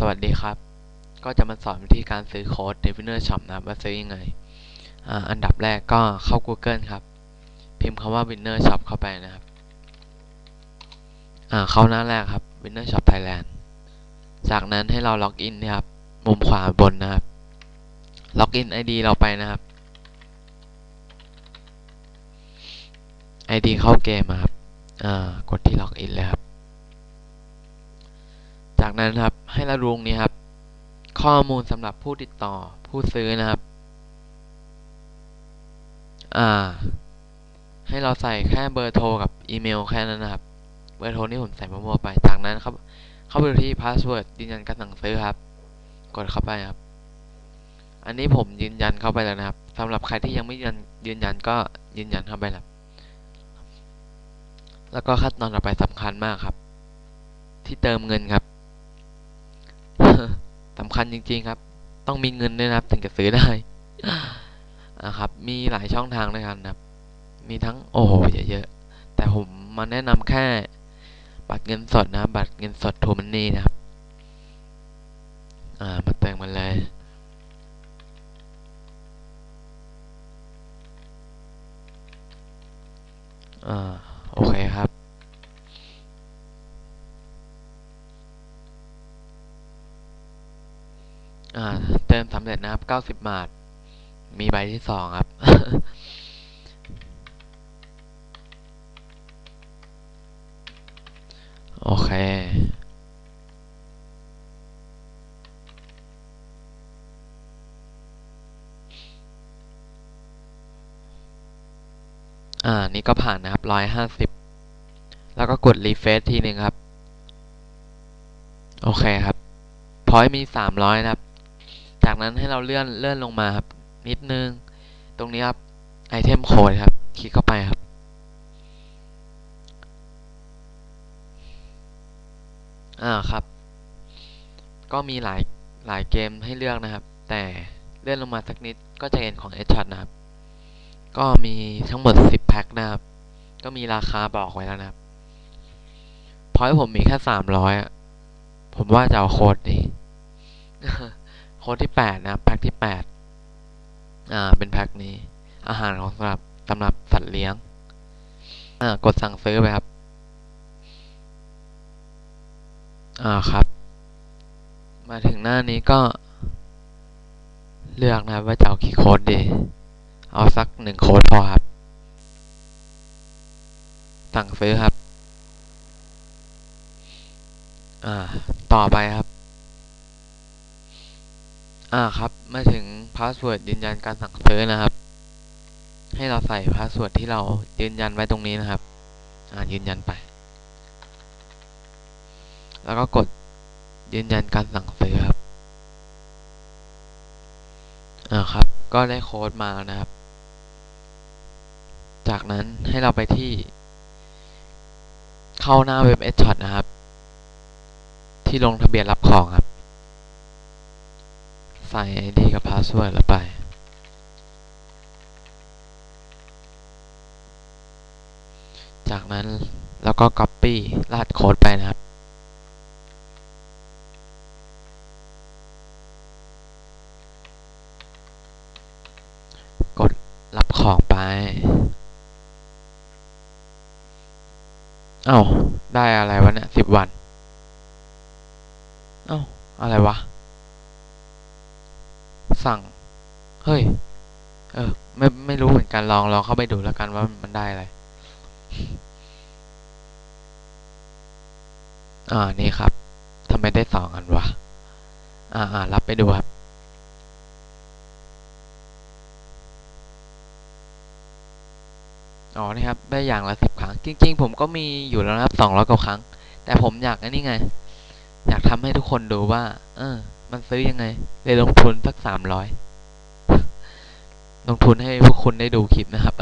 สวัสดีครับ ก็จะมาสอนวิธีการซื้อโค้ดใน Winner Shop นะครับว่าซื้อยังไงออันดับแรกก็เข้า Google ครับ พิมพ์คำว่า Winner Shop เข้าไปนะครับ เข้าหน้าแรกครับ Winner Shop Thailand จากนั้นให้เราล็อกอินนะครับ มุมขวาบนนะครับ ล็อกอิน ID เราไปนะครับ ID เข้าเกมครับกดที่ล็อกอินเลยครับ จากนั้นครับ ให้เราดูตรงนี้ครับ ข้อมูลสำหรับผู้ติดต่อผู้ซื้อนะครับ อ่า ให้เราใส่แค่เบอร์โทรกับอีเมลแค่นั้นนะครับ เบอร์โทรนี่ผมใส่มั่วๆไปจากนั้นครับ เข้าไปที่พาสเวิร์ดยืนยันการสั่งซื้อครับ กดเข้าไปครับ อันนี้ผมยืนยันเข้าไปแล้วนะครับสำหรับใครที่ยังไม่ยืนยันยืนยันก็ยืนยันเข้าไปแล้วแล้วก็ขั้นตอนต่อไปสำคัญมากครับ ที่เติมเงินครับ สำคัญจริงๆครับ ต้องมีเงินด้วยนะครับ ถึงจะซื้อได้นะครับ มีหลายช่องทางด้วยกันนะครับ มีทั้งโอ้โหเยอะๆแต่ผมมาแนะนำแค่ บัตรเงินสดนะบัตรเงินสดโทมันนี่นะครับ อ่ามาเติมมันเลยอ่าโอเคครับ อ่า เติ มสำเร็จนะครับ 90 บาท มีใบที่สองครับ โอเค อ่า นี่ก็ผ่านนะครับ 150 แล้วก็กดรีเฟซทีหนึ่งครับ โอเคครับ พอยมี 300 นะครับ นั้นให้เราเลื่อนเลื่อนลงมาครับ นิดนึง ตรงนี้ครับไอเทมโค้ดครับ คลิกเข้าไปครับ อ่าครับ ก็มีหลายหลายเกมให้เลือกนะครับ แต่เลื่อนลงมาสักนิดก็จะเห็นของ h อ h o t นะครับ ก็มีทั้งหมด 10 แพ็คนะครับ ก็มีราคาบอกไว้แล้วนะครับพอยผมมีแค่ 300อะผมว่าจะเอาโค้ดนี้ ค้ดที่ 8 นะแพ็คที่ 8 อ่า เป็นแพ็คนี้ อาหารของสำหรับสำหรับสัตว์เลี้ยง อ่า กดสั่งซื้อไปครับ อ่าครับ มาถึงหน้านี้ก็ เลือกนะครับว่าจะเอากี่โค้ดดี เอาสักหนึ่งโค้ดพอครับ สั่งซื้อครับ อ่า ต่อไปครับ อ่าครับ มาถึงพาสเวิร์ดยืนยันการสั่งซื้อนะครับ ให้เราใส่พาสเวิร์ดที่เรายืนยันไว้ตรงนี้นะครับ อ่ายืนยันไป แล้วก็กดยืนยันการสั่งซื้อครับ อ่าครับ ก็ได้โค้ดมานะครับ จากนั้นให้เราไปที่ เข้าหน้าเว็บ s h o t นะครับ ที่ลงทะเบียนรับของครับ ใส่ ID กับ Password แล้วไป จากนั้นแล้วก็ Copy รหัสโค้ดไปนะครับ กดรับของไปเอ้าได้อะไรวะเนี่ยสิบวันเอ้าอะไรวะ สั่ง เฮ้ย เออ ไม่ไม่รู้เหมือนกันลองลองเข้าไปดูแล้วกันว่ามันได้อะไร อ่า นี่ครับทำไมได้สองอันวะ อ่าอ่ารับไปดูครับอ๋อนี่ครับ ได้อย่างละสิบครั้ง จริง ๆ ผมก็มีอยู่แล้วนะครับสองร้อยกว่าครั้ง แต่ผมอยากอันนี้ไง อยากทำให้ทุกคนดูว่า เออ มันซื้อยังไงเลยลงทุนสักสามร้อยลงทุนให้พวกคุณได้ดูคลิปนะครับ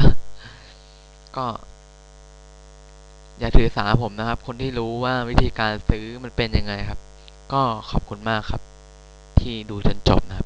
ก็ อย่าถือสาผมนะครับ คนที่รู้ว่าวิธีการซื้อมันเป็นยังไงครับ ก็ขอบคุณมากครับ ที่ดูจนจบนะครับ